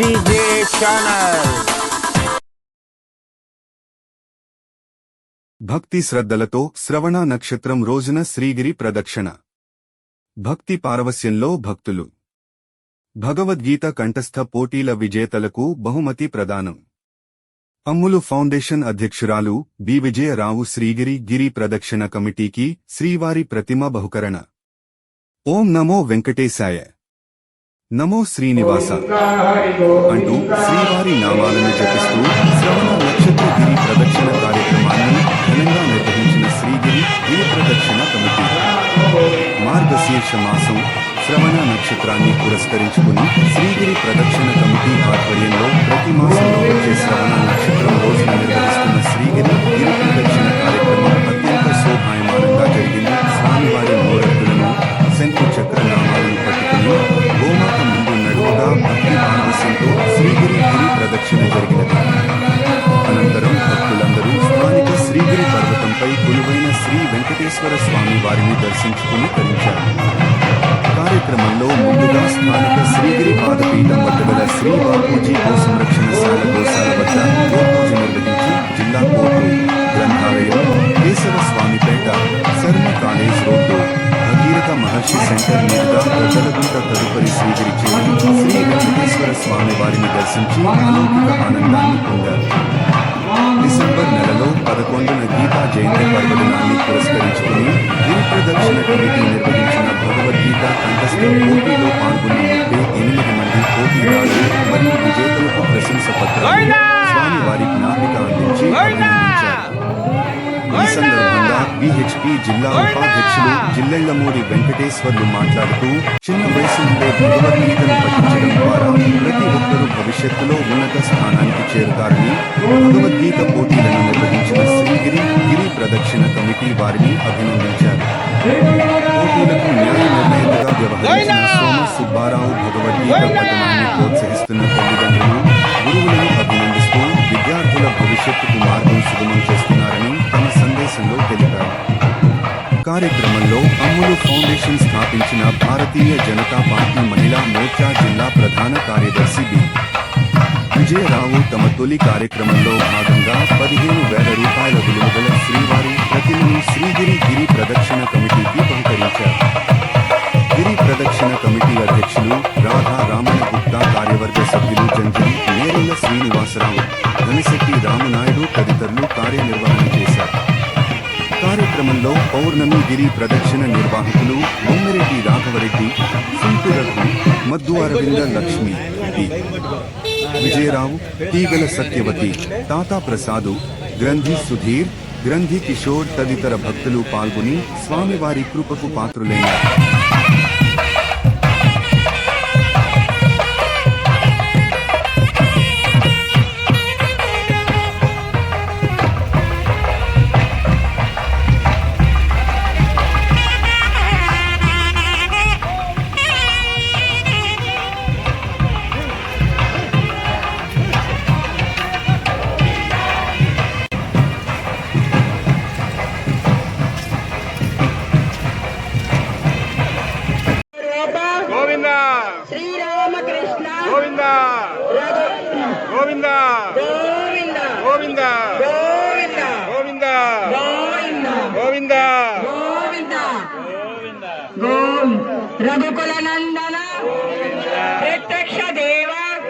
Channel భక్తి శ్రద్ధలతో శ్రవణ నక్షత్రం రోజున శ్రీగిరి ప్రదక్షిణ. భక్తి పారవస్యంలో భక్తులు. భగవద్గీత కంఠస్థ పోటీల విజేతలకు బహుమతి ప్రదానం. అమ్ములు ఫౌండేషన్ అధ్యక్షురాలు బి విజయరావు శ్రీగిరి గిరి ప్రదక్షిణ కమిటీకి శ్రీవారి ప్రతిమ బహుకరణ. ఓం నమో వెంకటేశాయ. నమో శ్రీనివాస అంటూ శ్రీవారి నామాలను జపిస్తూ శ్రవణ నక్షత్ర గిరి ప్రదక్షిణ కార్యక్రమాన్ని ఘనంగా నిర్వహించిన శ్రీగిరి గిరి ప్రదక్షిణ కమిటీ. మార్గశీర్ష మాసం శ్రవణ నక్షత్రాన్ని పురస్కరించుకుని శ్రీగిరి ప్రదక్షిణ కమిటీ ఆధ్వర్యంలో ప్రతి మాసంలో వచ్చే శ్రవణ నక్షత్రం రోజున నిర్వహిస్తారు. గిరి జరిగినది అనంతరం భక్తులందరూ స్థానిక శ్రీగిరి పర్వతంపై కొలువైన శ్రీ వెంకటేశ్వర స్వామి వారిని దర్శించుకుని తరించారు. కార్యక్రమంలో ముందుగా స్థానిక శ్రీగిరి పాదపీఠం వద్ద గల శ్రీ బాపూజీ గోసంరక్షణ శాల గోశాల వద్ద గోపూజ నిర్వహించి జిల్లా కోర్టు స్వామి వారిని దర్శించి అలౌకిక ఆనందాన్ని పొందారు. డిసెంబర్ నెలలో పదకొండున గీతా జయంతి పర్వదినాన్ని పురస్కరించుకుని బిహెచ్పి జిల్లా ఉపాధ్యక్షులు జిల్లెళ్ళమూరి వెంకటేశ్వర్లు మాట్లాడుతూ చిన్న వయసు నుండే భగవద్గీతను పఠించడం ద్వారా ప్రతి ఒక్కరూ భవిష్యత్తులో ఉన్నత స్థానానికి చేరుతారని భగవద్గీత పోటీలను నిర్వహించిన శ్రీగిరి గిరి ప్రదక్షిణ కమిటీ వారిని అభినందించారు. పోటీలకు న్యాయ నిర్ణయంగా వ్యవహరించిన సోమ సుబ్బారావు భగవద్గీత పఠనాన్ని ప్రోత్సహిస్తున్న తల్లిదండ్రులు కార్యక్రమంలో అమ్ములు ఫౌండేషన్ స్థాపించిన భారతీయ జనతా పార్టీ మహిళా మోర్చా జిల్లా ప్రధాన కార్యదర్శి బి. విజయరావు తమ తొలి కార్యక్రమంలో భాగంగా పదిహేను వేల రూపాయల విలువగల శ్రీవారి ప్రతిమను శ్రీగిరి గిరి ప్రదక్షిణ కమిటీకి బహుకరించారు గిరి ప్రదక్షిణ కమిటీ అధ్యక్షులు రాధా రామణ గుప్తా కార్యవర్గ సభ్యులు జంజరి నేరుల శ్రీనివాసరావు ఘనశెట్టి రామనాయుడు తదితరులు కార్యనిర్వహణ చేశారు. కార్యక్రమంలో పౌర్ణమి గిరి ప్రదక్షిణ నిర్వాహకులు బొమ్మిరెడ్డి రాఘవరెడ్డి సుంటురఘు మద్దు అరవింద లక్ష్మి డి. విజయరావు తీగల సత్యవతి తాతా ప్రసాదు గ్రంథి సుధీర్ గ్రంథి కిషోర్ తదితర భక్తులు పాల్గొని స్వామివారి కృపకు పాత్రులైనారు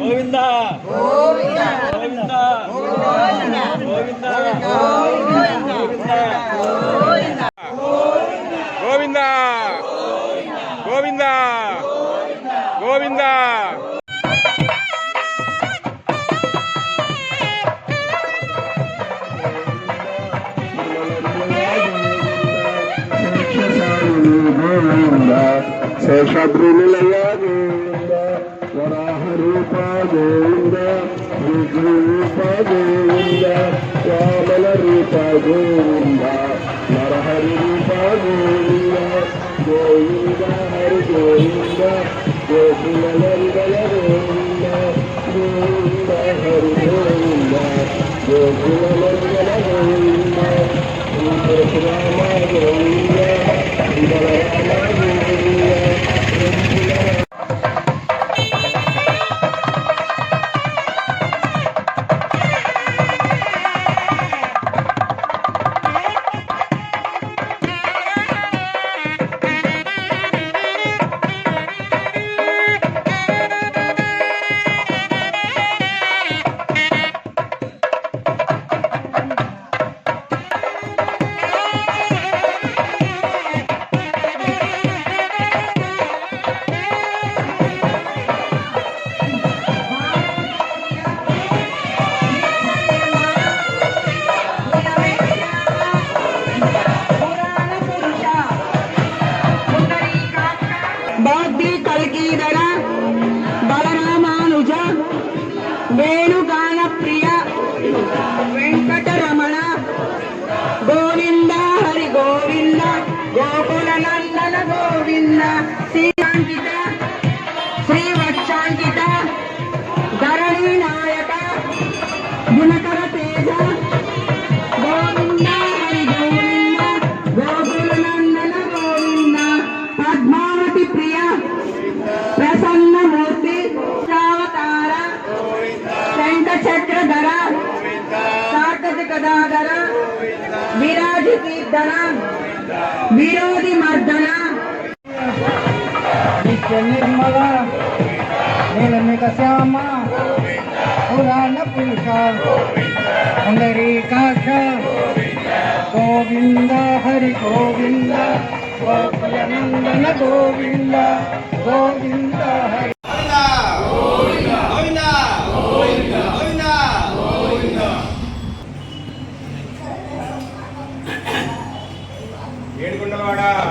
గోవింద. గోవింద. గోవింద. గోవింద. గోవింద. గోవింద. గోవింద. గోవింద. శేషద్రునిలయ గోవింద ರೂಪಗೋವಿಂದ ವಿಷ್ಣು ರೂಪ ಗೋವಿಂದ ಶ್ಯಾಮಲ ರೂಪ ಗೋವಿಂದ ನರಹರಿ ರೂಪ ಗೋವಿಂದ ಗೋವಿಂದ ಹರಿ ಗೋವಿಂದ ಗೋಕುಲರಿಗಳ ಗೋವಿಂದ ಗೋವಿಂದ ಹರಿ ಗೋವಿಂದ ಗೋಕುಲರಿಗಳ ధర సాకటి గదాధర విరాజి కీర్తన విరోధి మర్దన. నిత్య నిర్మల నీలమిక శ్యామ పురాణ పురుష. పుండరీకాక్ష గోవింద హరి గోవింద గోకులనందన గోవింద గోవింద హరి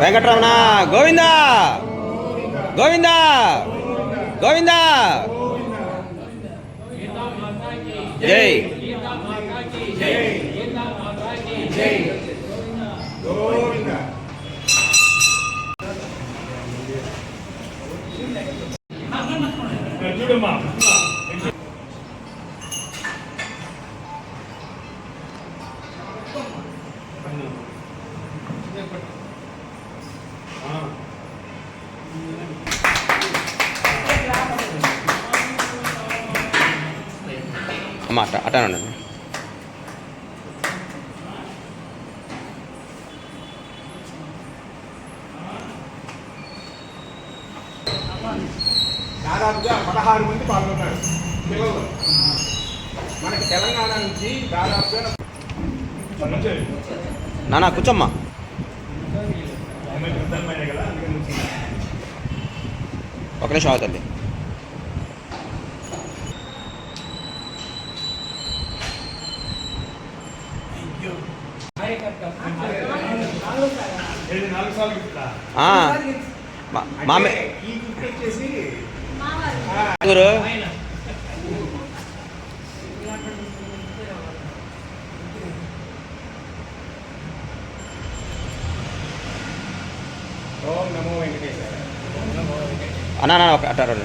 వెంకటరమణ గోవింద! గోవింద! గోవింద! జై! గోవింద! చూడమ్మా అమ్మ అట్ట అట్ట ఉండండి దాదాపుగా పదహారు మంది పాల్గొన్నారు పిల్లలు. మనకి తెలంగాణ నుంచి దాదాపుగా నాన్న కూర్చోమ్మా. ఒక నిమిషం అవుతుంది నాలుగు না না না